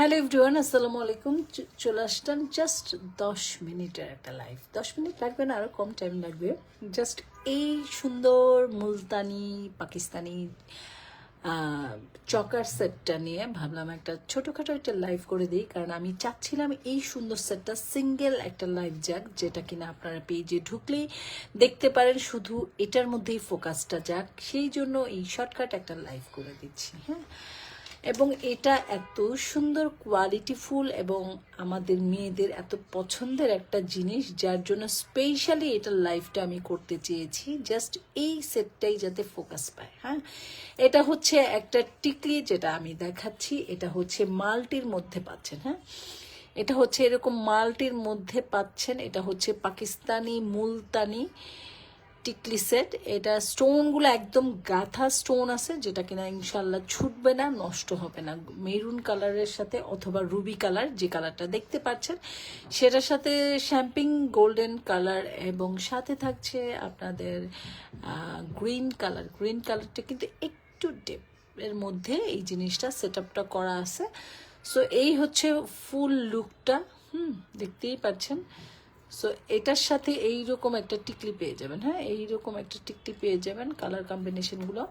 Hello everyone আসসালামু আলাইকুম চলে আসলাম জাস্ট দশ মিনিটের একটা লাইভ দশ মিনিট লাগবে না আরও কম টাইম লাগবে। জাস্ট এই সুন্দর মুলতানি, পাকিস্তানি চকার সেটটা নিয়ে ভাবলাম একটা ছোটোখাটো একটা লাইভ করে দিই। কারণ আমি চাচ্ছিলাম এই সুন্দর সেটটা সিঙ্গেল একটা লাইভ যাক, যেটা কিনা আপনারা পেজে ঢুকলেই দেখতে পারেন শুধু এটার মধ্যেই ফোকাসটা যাক। সেই জন্য এই শর্টকাট একটা লাইভ করে দিচ্ছি হ্যাঁ। এবং এটা এত সুন্দর কোয়ালিটিফুল এবং আমাদের মেয়েদের এত পছন্দের একটা জিনিস, যার জন্য স্পেশালি এটা লাইফটা আমি করতে চেয়েছি। জাস্ট এই সেটটাই যাতে ফোকাস পায় হ্যাঁ? এটা হচ্ছে একটা টিকলি যেটা আমি দেখাচ্ছি। এটা হচ্ছে মাল্টির মধ্যে পাচ্ছেন হ্যাঁ? এটা হচ্ছে এরকম মাল্টির মধ্যে পাচ্ছেন। এটা হচ্ছে পাকিস্তানি মুলতানি। টিকলি সেট এটা স্টোনগুলো একদম গাথা স্টোন আছে, যেটা কিনা ইনশাল্লাহ ছুটবে না, নষ্ট হবে না। মেরুন কালারের সাথে অথবা রুবি কালার যে কালারটা দেখতে পাচ্ছেন, সেটার সাথে শ্যাম্পিং গোল্ডেন কালার এবং সাথে থাকছে আপনাদের গ্রিন কালার গ্রিন কালারটা কিন্তু একটু ডেপ এর মধ্যে এই জিনিসটা সেট করা আছে। সো এই হচ্ছে ফুল লুকটা হুম, দেখতেই পাচ্ছেন। সো এটার সাথে এই রকম একটা টিকলি পেয়ে যাবেন হ্যাঁ? এই রকম একটা টিকলি পেয়ে যাবেন কালার কম্বিনেশনগুলো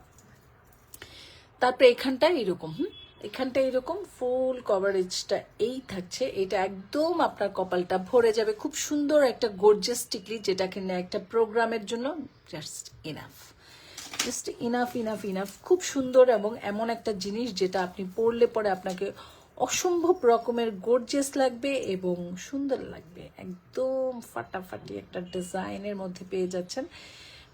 তারপরে এখানটা এইরকম, হুম? এখানটা এরকম ফুল কভারেজটা এই থাকছে। এটা একদম আপনার কপালটা ভরে যাবে। খুব সুন্দর একটা গর্জিয়াস টিকলি যেটা কিনা একটা প্রোগ্রামের জন্য just enough just enough enough enough খুব সুন্দর এবং এমন একটা জিনিস যেটা আপনি পড়লে পরে আপনাকে অসম্ভব রকমের গর্জিয়াস লাগবে এবং সুন্দর লাগবে। একদম ফাটাফাটি একটা ডিজাইনের মধ্যে পেয়ে যাচ্ছেন।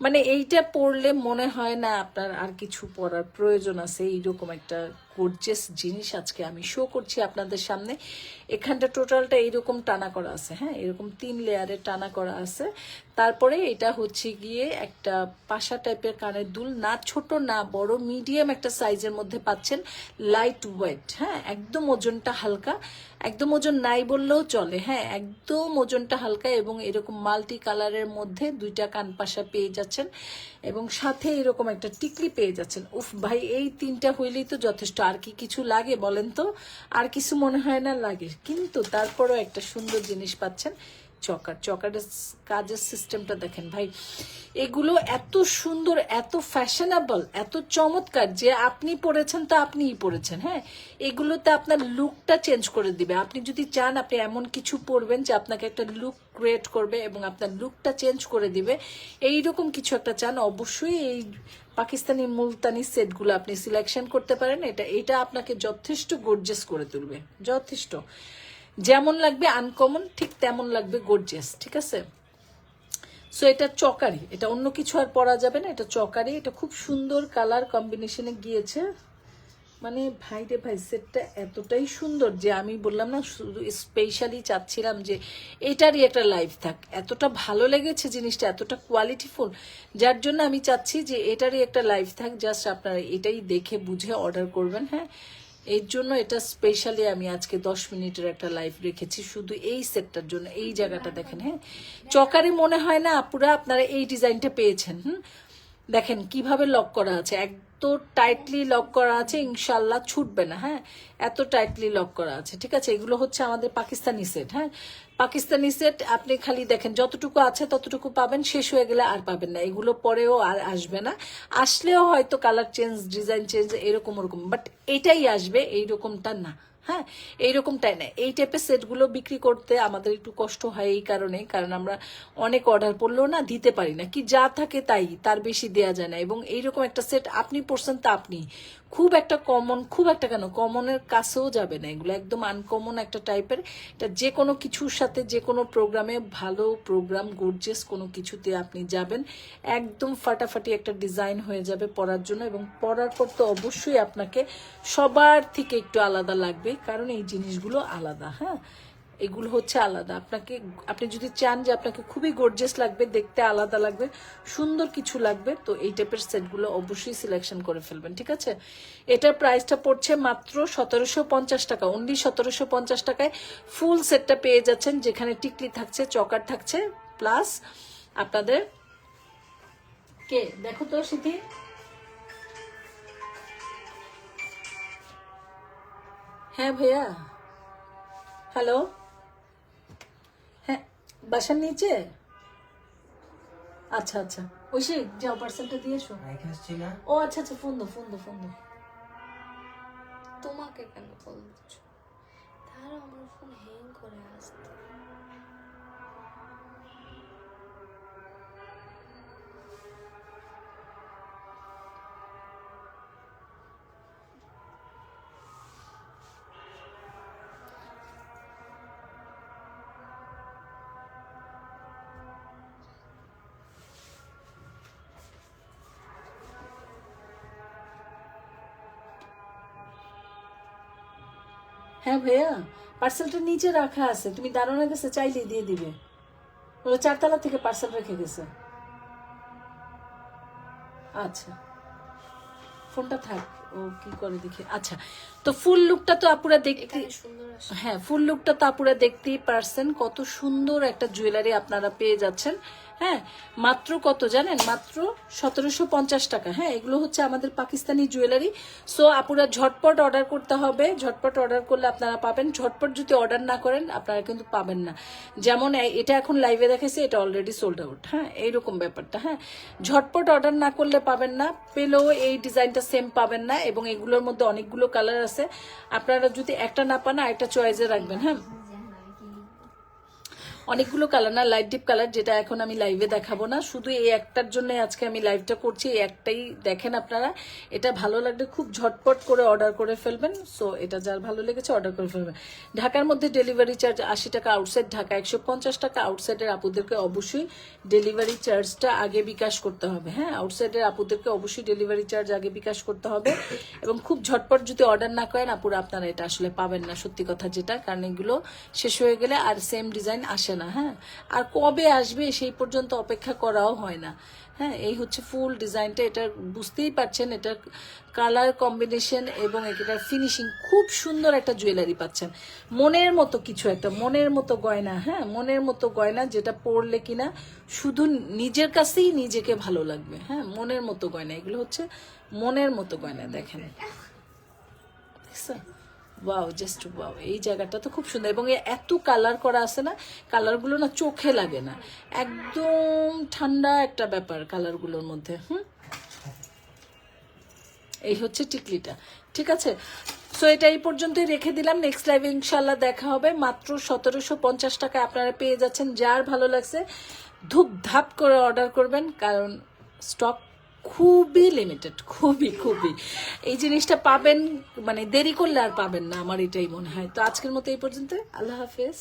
মানে এইটা পরলে মনে হয় না আপনার আর কিছু পরার প্রয়োজন আছে, এইরকম একটা গর্জিয়াস জিনিস আজকে আমি শো করছি আপনাদের সামনে। এখানটা টোটালটা এইরকম টানা করা আছে হ্যাঁ? এরকম তিন লেয়ারে টানা করা আছে। তারপরে এটা হচ্ছে গিয়ে একটা পাশা টাইপের কানের দুল, না ছোট, না বড় মিডিয়াম একটা সাইজের মধ্যে পাচ্ছেন লাইট ওয়েট হ্যাঁ? একদম ওজনটা হালকা, একদম ওজন নাই বললেও চলে হ্যাঁ? একদম ওজনটা হালকা এবং এরকম মাল্টি কালারের মধ্যে দুইটা কান পাশা পেয়ে যাচ্ছেন এবং সাথে এরকম একটা টিকলি পেয়ে যাচ্ছেন। উফ ভাই, এই তিনটা হইলেই তো যথেষ্ট। আর কি কিছু লাগে বলেন তো? আর কিছু মনে হয় না লাগে। কিন্তু তারপরও একটা সুন্দর জিনিস পাচ্ছেন। চকার, চকারের কাজের সিস্টেমটা দেখেন ভাই। এগুলো এত সুন্দর, এত ফ্যাশনেবল এত চমৎকার, যে আপনি পরেছেন তো আপনিই পরেছেন হ্যাঁ? এগুলোতে আপনার লুকটা চেঞ্জ করে দিবে। আপনি যদি চান, আপনি এমন কিছু পরবেন যে আপনাকে একটা লুক ক্রিয়েট করবে এবং আপনার লুকটা চেঞ্জ করে দিবে। এই রকম কিছু একটা চান, অবশ্যই এই পাকিস্তানি মুলতানি সেটগুলো আপনি সিলেকশন করতে পারেন। এটা এটা আপনাকে যথেষ্ট গর্জেস করে তুলবে। যথেষ্ট। যেমন লাগবে আনকমন ঠিক তেমন লাগবে গর্জিয়াস ঠিক আছে? সো এটা চকারি, এটা অন্য কিছু আর পরা যাবে না, এটা চকারি, এটা খুব সুন্দর কালার কম্বিনেশনে গিয়েছে। মানে ভাই রে ভাই সেটটা এতটাই সুন্দর যে আমি বললাম না, শুধু স্পেশালি চাচ্ছিলাম যে এটারই একটা লাইফ থাক। এতটা ভালো লেগেছে জিনিসটা, এতটা কোয়ালিটিফুল যার জন্য আমি চাচ্ছি যে এটারই একটা লাইফ থাক। জাস্ট আপনারা এটাই দেখে, বুঝে অর্ডার করবেন হ্যাঁ? এর জন্য এটা স্পেশালি আমি আজকে দশ মিনিটের একটা লাইভ রেখেছি। শুধু এই সেটটার জন্য, এই জায়গাটা দেখেন হ্যাঁ? চকারে মনে হয় না আপুরা আপনারা এই ডিজাইনটা পেয়েছেন, হুম? দেখেন কীভাবে লক করা আছে। এত টাইটলি লক করা আছে ইনশাল্লাহ ছুটবে না হ্যাঁ? এত টাইটলি লক করা আছে, ঠিক আছে? এগুলো হচ্ছে আমাদের পাকিস্তানি সেট হ্যাঁ? পাকিস্তানি সেট, আপনি খালি দেখেন, যতটুকু আছে ততটুকু পাবেন, শেষ হয়ে গেলে আর পাবেন না। এগুলো পরেও আর আসবে না। আসলেও হয়তো কালার চেঞ্জ ডিজাইন চেঞ্জ এরকম ওরকম বাট এটাই আসবে, এইরকমটা না। হ্যাঁ এইরকমটাই না এই টাইপের সেটগুলো বিক্রি করতে আমাদের একটু কষ্ট হয় এই কারণে, কারণ আমরা অনেক অর্ডার পড়লেও না দিতে পারি না। কি যা থাকে তাই, তার বেশি দেয়া যায় না। এবং এইরকম একটা সেট আপনি পড়ছেন তা আপনি। খুব একটা কমন খুব একটা কেন কমনের কাছেও যাবে না। এগুলো একদম আনকমন একটা টাইপের এটা যে কোনো কিছুর সাথে, যে কোনো প্রোগ্রামে ভালো প্রোগ্রাম গর্জেস কোনো কিছুতে আপনি যাবেন। একদম ফাটাফাটি একটা ডিজাইন হয়ে যাবে পরার জন্য। এবং পরার পর তো অবশ্যই আপনাকে সবার থেকে একটু আলাদা লাগবে। কারণ এই জিনিসগুলো আলাদা হ্যাঁ? এগুলো হচ্ছে আলাদা। আপনাকে, আপনি যদি চান যে আপনাকে খুবই গর্জেস লাগবে, দেখতে আলাদা লাগবে, সুন্দর কিছু লাগবে, তো এই টাইপের সেটগুলো অবশ্যই সিলেকশন করে ফেলবেন, ঠিক আছে? এটার প্রাইসটা পড়ছে মাত্র সতেরোশো পঞ্চাশ টাকা অনলি সতেরোশো পঞ্চাশ টাকায় ফুল সেটটা পেয়ে যাচ্ছেন, যেখানে টিকলি থাকছে, চকার থাকছে প্লাস আপনাদের, কে? দেখো তো সিদ্ধি হ্যাঁ ভাইয়া। হ্যালো হ্যাঁ বাসার নিচে? আচ্ছা আচ্ছা। ঐশী যাও পার্সেলটা দিয়ে এসো ও আচ্ছা আচ্ছা ফোন দো ফোন দো ফোন দো তোমাকে কেন ফোন দিচ্ছ? তারা আমার ফোন হ্যাং করে আসতে হ্যাঁ ভাইয়া পার্সেলটা নিচে রাখা আছে। তুমি দাঁড়ানোর কাছে চাইলে দিয়ে দিবে। ওরা চারতলা থেকে পার্সেল রেখে গেছে। আচ্ছা। ফোনটা থাক। ও কি করে দেখি? আচ্ছা তো ফুল লুকটা তো আপুরা দেখতে হ্যাঁ ফুল লুকটা তো আপুরা দেখতেই পারছেন কত সুন্দর একটা জুয়েলারি আপনারা পেয়ে যাচ্ছেন। হ্যাঁ মাত্র কত জানেন? মাত্র সতেরোশো পঞ্চাশ টাকা। হ্যাঁ এগুলো হচ্ছে আমাদের পাকিস্তানি জুয়েলারি সো আপুরা ঝটপট অর্ডার করতে হবে। ঝটপট অর্ডার করলে আপনারা পাবেন। ঝটপট যদি অর্ডার না করেন আপনারা কিন্তু পাবেন না। যেমন এটা এখন লাইভে দেখেছে এটা অলরেডি সোল্ড আউট হ্যাঁ এইরকম ব্যাপারটা। হ্যাঁ ঝটপট অর্ডার না করলে পাবেন না। পেলেও এই ডিজাইনটা সেম পাবেন না। এবং এগুলোর মধ্যে অনেকগুলো কালার আছে। আপনারা যদি একটা না পান একটা চয়েসে রাখবেন হ্যাঁ? অনেকগুলো কালার না লাইট ডিপ কালার যেটা এখন আমি লাইভে দেখাবো না। শুধু এই একটার জন্য আজকে আমি লাইভটা করছি, এই একটাই দেখেন আপনারা। এটা ভালো লাগলে খুব ঝটপট করে অর্ডার করে ফেলবেন। সো এটা যার ভালো লেগেছে অর্ডার করে ফেলবেন। ঢাকার মধ্যে ডেলিভারি চার্জ আশি টাকা আউটসাইড ঢাকা একশো পঞ্চাশ টাকা আউটসাইডের আপুদেরকে অবশ্যই ডেলিভারি চার্জটা আগে বিকাশ করতে হবে। হ্যাঁ আউটসাইডের আপুদেরকে অবশ্যই ডেলিভারি চার্জ আগে বিকাশ করতে হবে। এবং খুব ঝটপট যদি অর্ডার না করেন, আপুরা আপনারা এটা আসলে পাবেন না, সত্যি কথা যেটা। কারণ এগুলো শেষ হয়ে গেলে আর সেম ডিজাইন আসে না হ্যাঁ? আর কবে আসবে সেই পর্যন্ত অপেক্ষা করাও হয় না হ্যাঁ? এই হচ্ছে ফুল ডিজাইনটা, এটা বুঝতেই পারছেন, এটা কালার কম্বিনেশন এবং এটার ফিনিশিং খুব সুন্দর একটা জুয়েলারি পাচ্ছেন। মনের মতো কিছু একটা, মনের মতো গয়না হ্যাঁ? মনের মতো গয়না যেটা পরলে কিনা শুধু নিজের কাছেই নিজেকে ভালো লাগবে হ্যাঁ? মনের মতো গয়না, এগুলো হচ্ছে মনের মতো গয়না, দেখেন। ওয়াও জাস্ট ওয়াও এই জায়গাটা তো খুব সুন্দর। এবং এত কালার করা আছে না কালারগুলো না চোখে লাগে না। একদম ঠান্ডা একটা ব্যাপার কালারগুলোর মধ্যে, হুম? এই হচ্ছে টিকলিটা। ঠিক আছে? সো এটা এই পর্যন্তই রেখে দিলাম। নেক্সট লাইভে ইনশাল্লাহ দেখা হবে। মাত্র সতেরোশো পঞ্চাশ টাকা আপনারা পেয়ে যাচ্ছেন। যার ভালো লাগছে ধূপ ধাপ করে অর্ডার করবেন। কারণ স্টক খুবই লিমিটেড খুবই খুবই। এই জিনিসটা পাবেন মানে দেরি করলে আর পাবেন না, আমার এটাই মনে হয়। তো আজকের মতো এই পর্যন্ত। আল্লাহ হাফেজ।